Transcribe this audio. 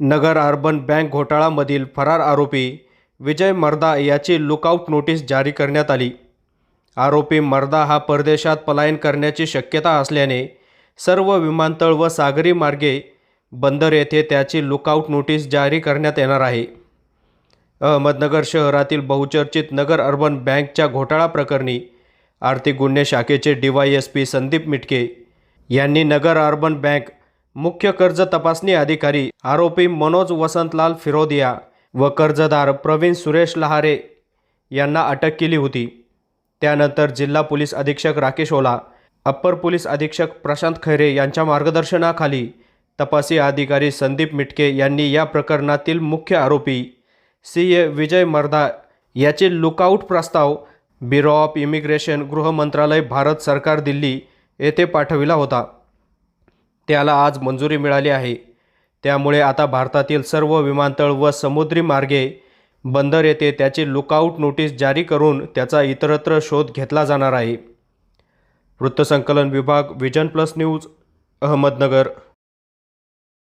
नगर urban bank घोटाळामधील फरार आरोपी विजय मर्दा याची लुकआउट नोटीस जारी करण्यात आली. आरोपी मर्दा हा परदेशात पलायन करण्याची शक्यता असल्याने सर्व विमानतळ व सागरी मार्गे बंदर येथे त्याची लुकआउट नोटीस जारी करण्यात येणार आहे. अहमदनगर शहरातील बहुचर्चित नगर अर्बन बँकच्या घोटाळा प्रकरणी आर्थिक गुन्हे शाखेचे D Y S P Sandeep Mitke यांनी नगर अर्बन बँक मुख्य कर्ज तपासणी अधिकारी आरोपी मनोज वसंतलाल फिरोदिया व कर्जदार प्रवीण सुरेश लहारे यांना अटक केली होती. त्यानंतर जिल्हा पोलीस अधीक्षक राकेश ओला अप्पर पोलीस अधीक्षक प्रशांत खैरे यांच्या मार्गदर्शनाखाली तपासी अधिकारी संदीप मिटके यांनी या प्रकरणातील मुख्य आरोपी सी ए विजय मर्दा याचे लुकआउट प्रस्ताव ब्युरो ऑफ इमिग्रेशन गृह मंत्रालय भारत सरकार दिल्ली येथे पाठविला होता. त्याला आज मंजुरी मिळाली आहे. त्यामुळे आता भारतातील सर्व विमानतळ व समुद्री मार्गे बंदर येथे त्याची लुकआउट नोटीस जारी करून त्याचा इतरत्र शोध घेतला जाणार आहे. वृत्तसंकलन विभाग विजन प्लस न्यूज अहमदनगर.